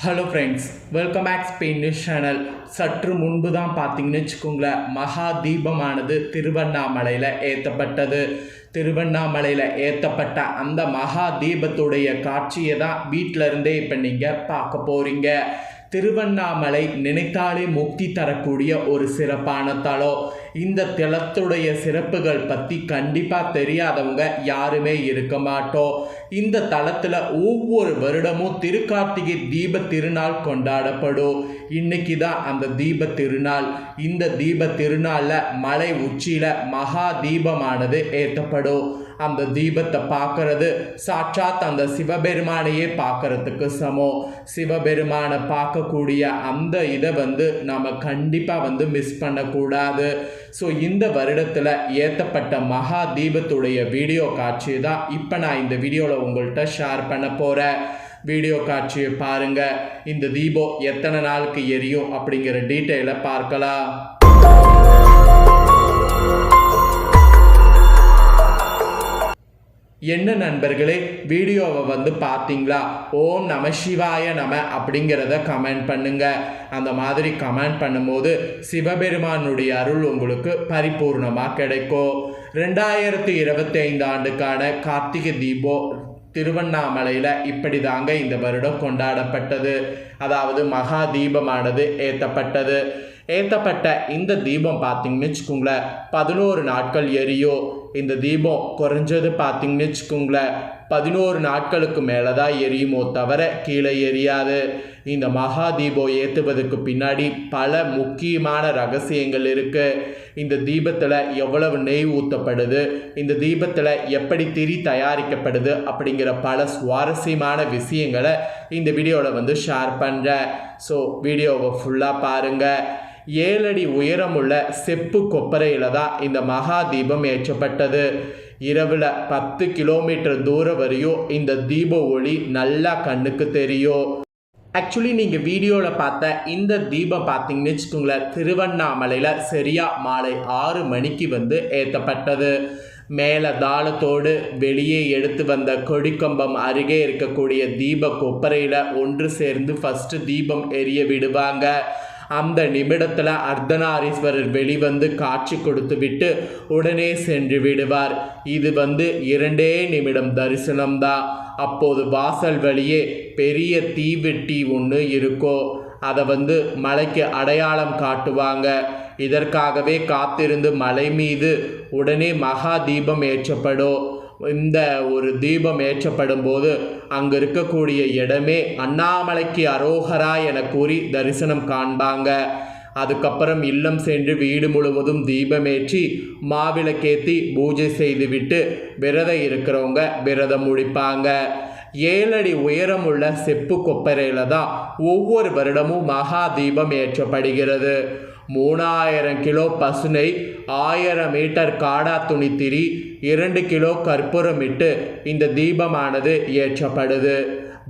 Hello friends welcome back Spain news channel சற்று முன்பு தான் பார்த்தீங்கன்னு வச்சுக்கோங்களேன் மகா தீபமானது திருவண்ணாமலையில் ஏற்றப்பட்டது திருவண்ணாமலையில் ஏற்றப்பட்ட அந்த மகா தீபத்துடைய காட்சியை தான் வீட்டில் இருந்தே இப்போ நீங்கள் பார்க்க போகிறீங்க திருவண்ணாமலை நினைத்தாலே முக்தி தரக்கூடிய ஒரு சிறப்பான தலம். இந்த தளத்துடைய சிறப்புகள் பற்றி கண்டிப்பாக தெரியாதவங்க யாருமே இருக்க மாட்டோம். இந்த தளத்தில் ஒவ்வொரு வருடமும் திருக்கார்த்திகை தீப திருநாள் கொண்டாடப்படும். இன்னைக்கு தான் அந்த தீப திருநாள். இந்த தீப திருநாளில் மலை உச்சியில் மகா தீபமானது ஏற்றப்படும். அந்த தீபத்தை பார்க்கறது சாட்சாத் அந்த சிவபெருமானையே பார்க்கறதுக்கு சமம். சிவபெருமானை பார்க்கக்கூடிய அந்த இதை வந்து நம்ம கண்டிப்பாக வந்து மிஸ் பண்ணக்கூடாது. ஸோ இந்த வருடத்தில் ஏற்றப்பட்ட மகா தீபத்துடைய வீடியோ காட்சி தான் இப்போ நான் இந்த வீடியோவில் உங்கள்கிட்ட ஷேர் பண்ண போகிறேன் வீடியோ காட்சியை பாருங்கள் இந்த தீபம் எத்தனை நாளுக்கு எரியும் அப்படிங்கிற டீட்டெயிலை பார்க்கலாம். என்ன நண்பர்களே வீடியோவை வந்து பார்த்தீங்களா? ஓம் நம சிவாய நம அப்படிங்கிறத கமெண்ட் பண்ணுங்க. அந்த மாதிரி கமெண்ட் பண்ணும்போது சிவபெருமானுடைய அருள் உங்களுக்கு பரிபூர்ணமாக கிடைக்கும். ரெண்டாயிரத்தி இருபத்தி ஐந்து ஆண்டுக்கான கார்த்திகை தீபம் திருவண்ணாமலையில் இப்படி தாங்க இந்த வருடம் கொண்டாடப்பட்டது. அதாவது மகா தீபமானது ஏற்றப்பட்டது ஏற்றப்பட்ட இந்த தீபம் பார்த்தீங்கன்னு வச்சுக்கோங்களேன் பதினோரு நாட்கள் எரியும். இந்த தீபம் குறைஞ்சது பார்த்தீங்கன்னு வச்சுக்கோங்களேன் பதினோரு நாட்களுக்கு மேலே தான் எரியுமோ தவிர கீழே எரியாது. இந்த மகா தீபம் ஏற்றுவதற்கு பின்னாடி பல முக்கியமான ரகசியங்கள் இருக்குது இந்த தீபத்தில் எவ்வளவு நெய் ஊற்றப்படுது இந்த தீபத்தில் எப்படி திரி தயாரிக்கப்படுது அப்படிங்கிற பல சுவாரஸ்யமான விஷயங்களை இந்த வீடியோவில் வந்து ஷேர் பண்ணுறேன் ஸோ வீடியோவை ஃபுல்லாக பாருங்கள் ஏழடி உயரமுள்ள செப்பு கொப்பரையில் தான் இந்த மகா தீபம் ஏற்றப்பட்டது. இரவில் பத்து கிலோமீட்டர் தூரம் வரையும் இந்த தீப ஒளி நல்லா கண்ணுக்கு தெரியும். ஆக்சுவலி நீங்கள் வீடியோவில் பார்த்த இந்த தீபம் பார்த்தீங்கன்னு வச்சுக்கோங்களேன் திருவண்ணாமலையில் சரியாக மாலை ஆறு மணிக்கு வந்து ஏற்றப்பட்டது மேலே தாளத்தோடு வெளியே எடுத்து வந்த கொடிக்கம்பம் அருகே இருக்கக்கூடிய தீப கொப்பரையில் ஒன்று சேர்ந்து ஃபஸ்ட்டு தீபம் எரிய விடுவாங்க. அந்த நிமிடத்தில் அர்த்தநாரீஸ்வரர் வெளிவந்து காட்சி கொடுத்து விட்டு உடனே சென்று விடுவார். இது வந்து இரண்டே நிமிடம் தரிசனம்தான் அப்போது வாசல் வழியே பெரிய தீவெட்டி ஒன்று இருக்கோ அதை வந்து மலைக்கு அடையாளம் காட்டுவாங்க. இதற்காகவே காத்திருந்து மலை மீது உடனே மகா தீபம் ஏற்றப்படும் இந்த ஒரு தீபம் ஏற்றப்படும் போது அங்கே இருக்கக்கூடிய இடமே அண்ணாமலைக்கு அரோகரா என கூறி தரிசனம் காண்பாங்க. அதுக்கப்புறம் இல்லம் சென்று வீடு முழுவதும் தீபமேற்றி மாவிளக்கேத்தி பூஜை செய்துவிட்டு விரதம் இருக்கிறவங்க விரதம் முடிப்பாங்க. ஏழடி உயரமுள்ள செப்பு கொப்பரையில் தான் ஒவ்வொரு வருடமும் மகா தீபம் ஏற்றப்படுகிறது. மூணாயிரம் கிலோ பசுனை ஆயிரம் மீட்டர் காடா துணித்திரி இரண்டு கிலோ கற்பூரமிட்டு இந்த தீபமானது ஏற்றப்படுது.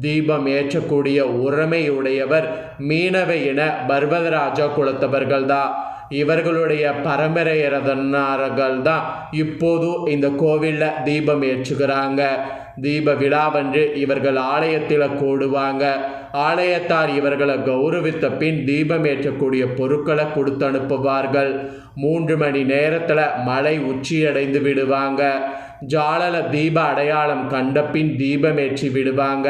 தீபம் ஏற்றக்கூடிய உரிமையுடையவர் மீனவ இன பர்வதராஜா குலத்தவர்கள்தான். இவர்களுடைய பரம்பரையரதனார்கள் தான் இப்போதும் இந்த கோவிலில் தீபம் ஏற்றுகிறாங்க. தீப விழாவன்று இவர்கள் ஆலயத்தில் கூடுவாங்க. ஆலயத்தார் இவர்களை கௌரவித்த பின் தீபம் ஏற்றக்கூடிய பொருட்களை கொடுத்து அனுப்புவார்கள். மூன்று மணி நேரத்தில் மலை உச்சியடைந்து விடுவாங்க. ஜாலல தீப அடையாளம் கண்ட பின் தீபமேற்றி விடுவாங்க.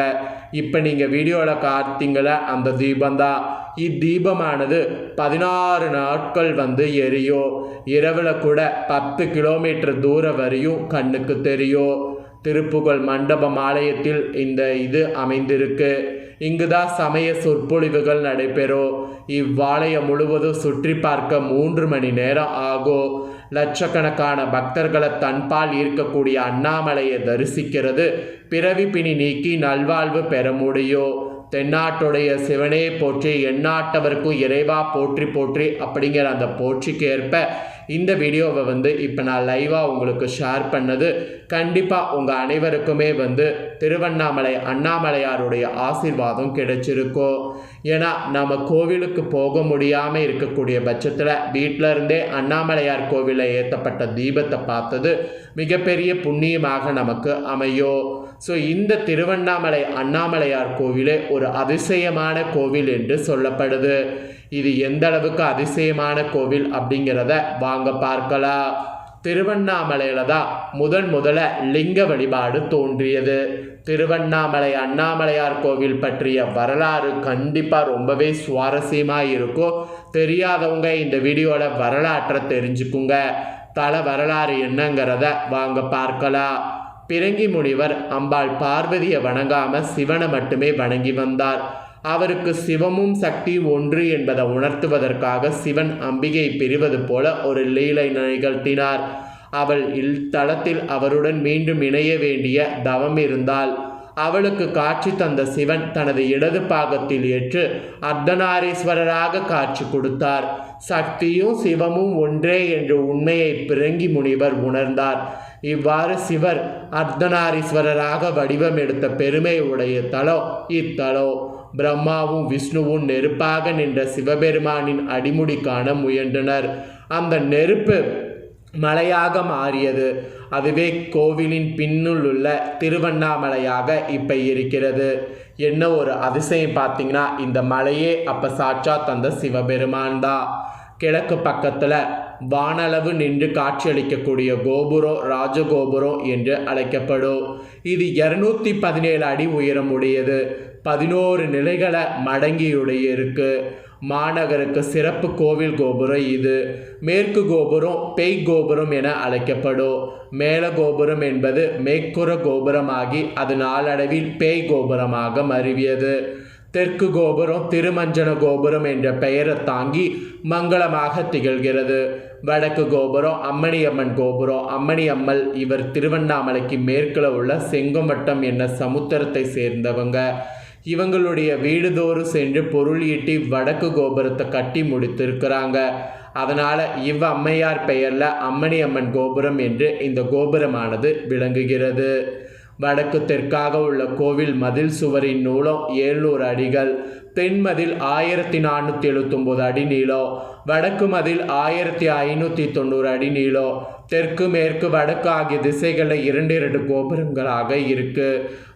இப்போ நீங்கள் வீடியோவில் பார்த்தீங்கள அந்த தீபந்தான் இத்தீபமானது பதினாறு நாட்கள் வந்து எரியும். இரவில் கூட பத்து கிலோமீட்டர் தூரம் வரையும் கண்ணுக்கு தெரியும். திருப்புகழ் மண்டபம் ஆலயத்தில் இந்த இது அமைந்திருக்கு. இங்குதான் சமய சொற்பொழிவுகள் நடைபெறும் இவ்வாலயம் முழுவதும் சுற்றி பார்க்க மூன்று மணி நேரம் ஆகும் லட்சக்கணக்கான பக்தர்களை தன்பால் ஈர்க்கக்கூடிய அண்ணாமலையை தரிசிக்கிறது. பிறவி பிணி நீக்கி நல்வாழ்வு பெற முடியும் தென்னாட்டுடைய சிவனே போற்றி எந்நாட்டவருக்கும் இறைவா போற்றி போற்றி அப்படிங்கிற அந்த போற்றிக்கு ஏற்ப இந்த வீடியோவை வந்து இப்போ நான் லைவாக உங்களுக்கு ஷேர் பண்ணது கண்டிப்பாக உங்கள் அனைவருக்குமே வந்து திருவண்ணாமலை அண்ணாமலையாருடைய ஆசிர்வாதம் கிடைச்சிருக்கும் ஏன்னா நம்ம கோவிலுக்கு போக முடியாமல் இருக்கக்கூடிய பட்சத்தில் வீட்டில் இருந்தே அண்ணாமலையார் கோவிலில் ஏற்றப்பட்ட தீபத்தை பார்த்தது மிகப்பெரிய புண்ணியமாக நமக்கு அமையும் ஸோ இந்த திருவண்ணாமலை அண்ணாமலையார் கோவிலே ஒரு அதிசயமான கோவில் என்று சொல்லப்படுது. இது எந்த அளவுக்கு அதிசயமான கோவில் அப்படிங்கிறத வாங்க பார்க்கலாம். திருவண்ணாமலையில் தான் முதன் முதல லிங்க வழிபாடு தோன்றியது. திருவண்ணாமலை அண்ணாமலையார் கோவில் பற்றிய வரலாறு கண்டிப்பாக ரொம்பவே சுவாரஸ்யமாக இருக்கும். தெரியாதவங்க இந்த வீடியோவில் வரலாற்றை தெரிஞ்சுக்குங்க. தல வரலாறு என்னங்கிறத வாங்க பார்க்கலாம். பிறங்கி முனிவர் அம்பாள் பார்வதியை வணங்காம சிவனை மட்டுமே வணங்கி வந்தார். அவருக்கு சிவமும் சக்தி ஒன்று என்பதை உணர்த்துவதற்காக சிவன் அம்பிகை பிரிவது போல ஒரு லீலை நிகழ்த்தினார். அவள் இத்தலத்தில் அவருடன் மீண்டும் இணைய வேண்டிய தவம் இருந்தால் அவளுக்கு காட்சி தந்த சிவன் தனது இடது பாகத்தில் ஏற்று அர்த்தநாரீஸ்வரராக காட்சி கொடுத்தார். சக்தியும் சிவமும் ஒன்றே என்று உண்மையை பிறங்கி முனிவர் உணர்ந்தார். இவ்வாறு சிவர் அர்த்தநாரீஸ்வரராக வடிவம் எடுத்த பெருமை உடைய தலம் இத்தலம் பிரம்மாவும் விஷ்ணுவும் நெருப்பாக நின்ற சிவபெருமானின் அடிமுடி காண முயன்றனர். அந்த நெருப்பு மலையாக மாறியது. அதுவே கோவிலின் பின்னுள்ள திருவண்ணாமலையாக இப்போ இருக்கிறது. என்ன ஒரு அதிசயம் பார்த்தீங்கன்னா இந்த மலையே அப்போ சாட்சா தந்த சிவபெருமான் தான். கிழக்கு பக்கத்தில் வானளவு நின்று காட்சியளிக்கக்கூடிய கோபுரம் ராஜகோபுரம் என்று அழைக்கப்படும். இது இரநூத்தி பதினேழு அடி உயரம் உடையது பதினோரு நிலைகளை மடங்கியுடைய இருக்கு மாநகருக்கு சிறப்பு கோவில் கோபுரம் இது. மேற்கு கோபுரம் பெய் கோபுரம் என அழைக்கப்படும். மேல கோபுரம் என்பது மேற்குற கோபுரமாகி அது நாளடைவில் பேய் கோபுரமாக மருவியது. தெற்கு கோபுரம் திருமஞ்சன கோபுரம் என்ற பெயரை தாங்கி மங்களமாக திகழ்கிறது. வடக்கு கோபுரம் அம்மணியம்மன் கோபுரம் அம்மணியம்மல் இவர் திருவண்ணாமலைக்கு மேற்கில் உள்ள செங்கமட்டம் என்ற சமுத்திரத்தை சேர்ந்தவங்க. இவங்களுடைய வீடுதோறும் சென்று பொருள் ஈட்டி வடக்கு கோபுரத்தை கட்டி முடித்திருக்கிறாங்க. அதனால் இவ் அம்மையார் பெயரில் அம்மணி அம்மன் கோபுரம் என்று இந்த கோபுரமானது விளங்குகிறது. வடக்கு தெற்காக உள்ள கோவில் மதில் சுவரின் நூலம் ஏழ்நூறு அடிகள் தென்மதில் ஆயிரத்தி நானூற்றி எழுபத்தொம்போது அடி நீளம் வடக்கு மதில் ஆயிரத்தி ஐநூற்றி தொண்ணூறு அடி நீளம் தெற்கு மேற்கு வடக்கு ஆகிய திசைகளில் இரண்டு இரண்டு கோபுரங்களாக இருக்கு.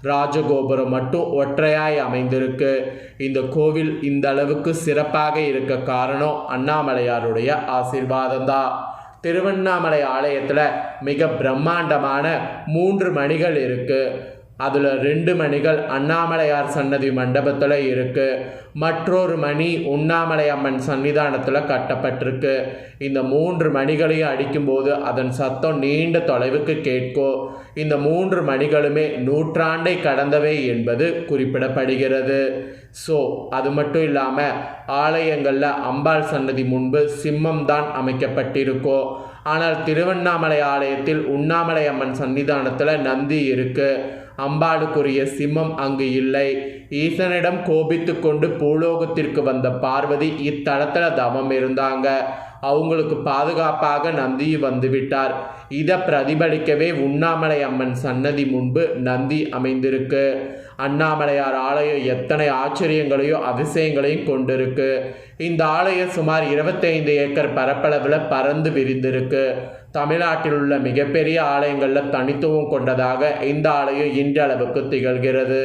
ராஜகோபுரம் மட்டும் ஒற்றையாய் அமைந்திருக்கு. இந்த கோவில் இந்த அளவுக்கு சிறப்பாக இருக்க காரணம் அண்ணாமலையாருடைய ஆசீர்வாதம்தான் திருவண்ணாமலை ஆலயத்தில் மிக பிரம்மாண்டமான மூன்று மணிகள் இருக்குது அதில் ரெண்டு மணிகள் அண்ணாமலையார் சன்னதி மண்டபத்தில் இருக்குது மற்றொரு மணி உண்ணாமலை அம்மன் சன்னிதானத்தில் கட்டப்பட்டிருக்கு. இந்த மூன்று மணிகளையும் அடிக்கும்போது அதன் சத்தம் நீண்ட தொலைவுக்கு கேட்கும் இந்த மூன்று மணிகளுமே நூற்றாண்டை கடந்தவை என்பது குறிப்பிடப்படுகிறது. ஸோ அது மட்டும் இல்லாமல் ஆலயங்களில் அம்பாள் சன்னதி முன்பு சிம்மம் தான் அமைக்கப்பட்டிருக்கோ. ஆனால் திருவண்ணாமலை ஆலயத்தில் உண்ணாமலை அம்மன் சன்னிதானத்தில் நந்தி இருக்குது அம்பாளுக்குரிய சிம்மம் அங்கு இல்லை. ஈசனிடம் கோபித்து கொண்டு பூலோகத்திற்கு வந்த பார்வதி இத்தலத்தில் தவம் இருந்தாங்க. அவங்களுக்கு பாதுகாப்பாக நந்தி வந்துவிட்டார் இதை பிரதிபலிக்கவே உண்ணாமலை அம்மன் சன்னதி முன்பு நந்தி அமைந்திருக்கு. அண்ணாமலையார் ஆலயம் எத்தனை ஆச்சரியங்களையும் அதிசயங்களையும் கொண்டிருக்கு. இந்த ஆலயம் சுமார் இருபத்தைந்து ஏக்கர் பரப்பளவில் பறந்து விரிந்திருக்கு. தமிழ்நாட்டில் உள்ள மிகப்பெரிய ஆலயங்களில் தனித்துவம் கொண்டதாக இந்த ஆலயம் இன்றளவுக்கு திகழ்கிறது.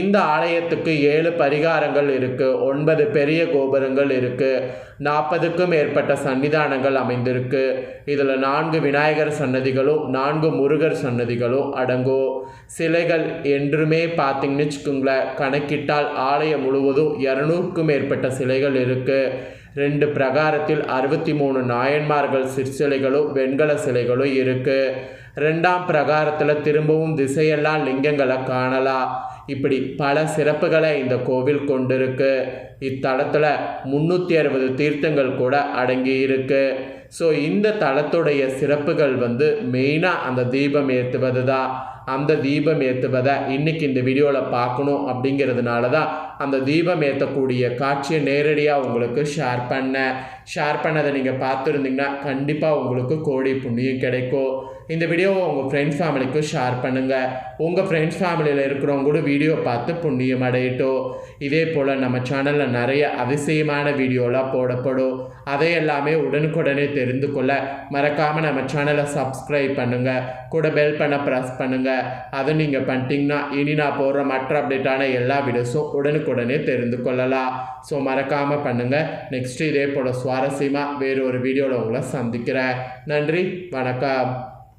இந்த ஆலயத்துக்கு ஏழு பரிகாரங்கள் இருக்குது ஒன்பது பெரிய கோபுரங்கள் இருக்குது நாற்பதுக்கும் மேற்பட்ட சன்னிதானங்கள் அமைந்திருக்கு. இதில் நான்கு விநாயகர் சன்னதிகளும் நான்கு முருகர் சன்னதிகளும் அடங்கும். சிலைகள் என்றுமே பார்த்தீங்கன்னு வச்சுக்கோங்களேன் கணக்கிட்டால் ஆலயம் முழுவதும் இரநூறுக்கும் மேற்பட்ட சிலைகள் இருக்கு. ரெண்டு பிரகாரத்தில் அறுபத்தி மூணு நாயன்மார்கள் சிற்சிலைகளும் வெண்கல சிலைகளும் இருக்கு. ரெண்டாம் பிரகாரத்தில் திரும்பவும் திசையெல்லாம் லிங்கங்களை காணலாம் இப்படி பல சிறப்புகளை இந்த கோவில் கொண்டிருக்கு. இத்தலத்தில் முந்நூற்றி அறுபது தீர்த்தங்கள் கூட அடங்கி இருக்கு. ஸோ இந்த தலத்துடைய சிறப்புகள் வந்து மெயினாக அந்த தீபம் ஏற்றுவது தான் அந்த தீபம் ஏற்றுவதை இன்றைக்கி இந்த வீடியோவில் பார்க்கணும் அப்படிங்கிறதுனால தான் அந்த தீபம் ஏற்றக்கூடிய காட்சியை நேரடியாக உங்களுக்கு ஷேர் பண்ணேன். ஷேர் பண்ணதை நீங்கள் பார்த்துருந்தீங்கன்னா கண்டிப்பாக உங்களுக்கு கோடி புண்ணியம் கிடைக்கும். இந்த வீடியோவை உங்கள் ஃப்ரெண்ட்ஸ் ஃபேமிலிக்கும் ஷேர் பண்ணுங்கள் உங்கள் ஃப்ரெண்ட்ஸ் ஃபேமிலியில் இருக்கிறவங்க கூட வீடியோ பார்த்து புண்ணியம் அடையட்டும். இதே போல் நம்ம சேனலில் நிறைய அதிசயமான வீடியோலாம் போடப்படும். அதை எல்லாமே உடனுக்குடனே தெரிந்து கொள்ள மறக்காமல் நம்ம சேனலை சப்ஸ்கிரைப் பண்ணுங்கள் கூட பெல் பண்ண ப்ரெஸ் பண்ணுங்கள் அதை நீங்கள் பண்ணிட்டீங்கன்னா இனி நான் போடுற மற்ற அப்டேட்டான எல்லா வீடியோஸும் உடனுக்குடனே தெரிந்து கொள்ளலாம். ஸோ மறக்காமல் பண்ணுங்கள் நெக்ஸ்ட் இதே போல் சுவாரஸ்யமாக வேறு ஒரு வீடியோவில் உங்களை சந்திக்கிறேன். நன்றி வணக்கம்.